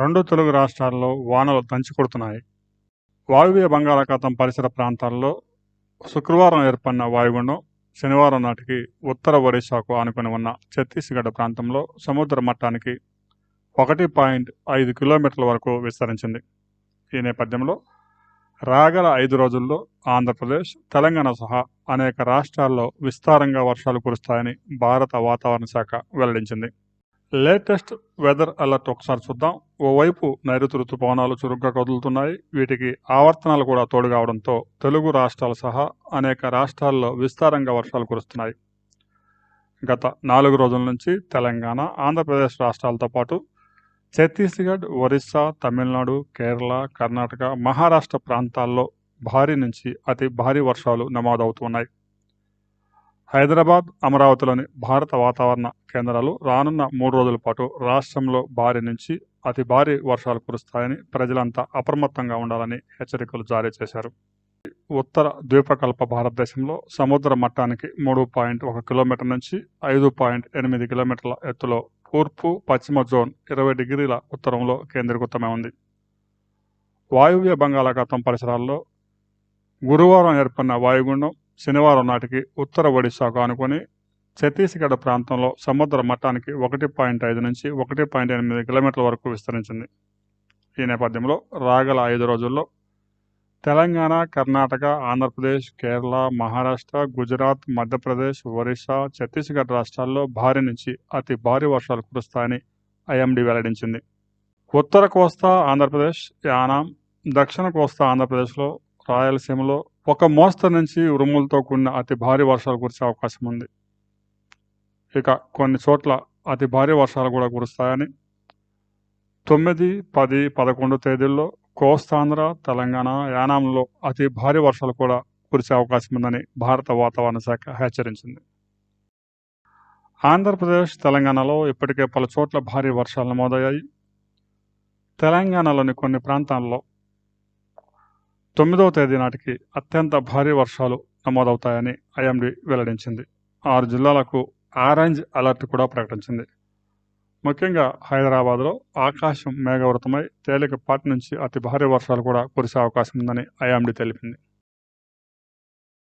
రెండు తెలుగు రాష్ట్రాల్లో వానలు దంచుకొడుతున్నాయి. వాయువ్య బంగాళాఖాతం పరిసర ప్రాంతాల్లో శుక్రవారం ఏర్పడిన వాయుగుండం శనివారం నాటికి ఉత్తర ఒడిశాకు ఆనుకొని ఉన్న ఛత్తీస్గఢ్ ప్రాంతంలో సముద్ర మట్టానికి ఒకటి పాయింట్ ఐదు కిలోమీటర్ల వరకు విస్తరించింది. ఈ నేపథ్యంలో రాగల ఐదు రోజుల్లో ఆంధ్రప్రదేశ్ తెలంగాణ సహా అనేక రాష్ట్రాల్లో విస్తారంగా వర్షాలు కురుస్తాయని భారత వాతావరణ శాఖ వెల్లడించింది. లేటెస్ట్ వెదర్ అలర్ట్ ఒకసారి చూద్దాం. ఓవైపు నైరుతి ఋతుపవనాలు చురుగ్గా కదులుతున్నాయి. వీటికి ఆవర్తనాలు కూడా తోడుగావడంతో తెలుగు రాష్ట్రాలు సహా అనేక రాష్ట్రాల్లో విస్తారంగా వర్షాలు కురుస్తున్నాయి. గత నాలుగు రోజుల నుంచి తెలంగాణ ఆంధ్రప్రదేశ్ రాష్ట్రాలతో పాటు ఛత్తీస్గఢ్ ఒరిస్సా తమిళనాడు కేరళ కర్ణాటక మహారాష్ట్ర ప్రాంతాల్లో భారీ నుంచి అతి భారీ వర్షాలు నమోదవుతున్నాయి హైదరాబాద్ అమరావతిలోని భారత వాతావరణ కేంద్రాలు రానున్న మూడు రోజుల పాటు రాష్ట్రంలో భారీ నుంచి అతి భారీ వర్షాలు కురుస్తాయని ప్రజలంతా అప్రమత్తంగా ఉండాలని హెచ్చరికలు జారీ చేశారు. ఉత్తర ద్వీపకల్ప భారతదేశంలో సముద్ర మట్టానికి మూడు పాయింట్ ఒక కిలోమీటర్ నుంచి ఐదు పాయింట్ ఎనిమిది కిలోమీటర్ల ఎత్తులో తూర్పు పశ్చిమ జోన్ ఇరవై డిగ్రీల ఉత్తరంలో కేంద్రీకృతమై ఉంది. వాయువ్య బంగాళాఖాతం పరిసరాల్లో గురువారం ఏర్పడిన వాయుగుండం శనివారం నాటికి ఉత్తర ఒడిశాకు ఆనుకొని ఛత్తీస్గఢ్ ప్రాంతంలో సముద్ర మట్టానికి ఒకటి పాయింట్ ఐదు నుంచి ఒకటి పాయింట్ ఎనిమిది కిలోమీటర్ల వరకు విస్తరించింది. ఈ నేపథ్యంలో రాగల ఐదు రోజుల్లో తెలంగాణ కర్ణాటక ఆంధ్రప్రదేశ్ కేరళ మహారాష్ట్ర గుజరాత్ మధ్యప్రదేశ్ ఒరిస్సా ఛత్తీస్గఢ్ రాష్ట్రాల్లో భారీ నుంచి అతి భారీ వర్షాలు కురుస్తాయని ఐఎండీ వెల్లడించింది. ఉత్తర కోస్తా ఆంధ్రప్రదేశ్ యానాం దక్షిణ కోస్తా ఆంధ్రప్రదేశ్లో రాయలసీమలో ఒక మోస్తరు నుంచి ఉరుములతో కూడిన అతి భారీ వర్షాలు కురిసే అవకాశం ఉంది. ఇక కొన్ని చోట్ల అతి భారీ వర్షాలు కూడా కురుస్తాయని తొమ్మిది పది పదకొండు తేదీల్లో కోస్తాంధ్ర తెలంగాణ యానాంలో అతి భారీ వర్షాలు కూడా కురిసే అవకాశం ఉందని భారత వాతావరణ శాఖ హెచ్చరించింది. ఆంధ్రప్రదేశ్ తెలంగాణలో ఇప్పటికే పలు చోట్ల భారీ వర్షాలు నమోదయ్యాయి. తెలంగాణలోని కొన్ని ప్రాంతాల్లో తొమ్మిదవ తేదీ నాటికి అత్యంత భారీ వర్షాలు నమోదవుతాయని ఐఎండీ వెల్లడించింది. ఆరు జిల్లాలకు ఆరెంజ్ అలర్ట్ కూడా ప్రకటించింది. ముఖ్యంగా హైదరాబాద్లో ఆకాశం మేఘవృతమై తేలికపాటి నుంచి అతి భారీ వర్షాలు కూడా కురిసే అవకాశం ఉందని ఐఎండీ తెలిపింది.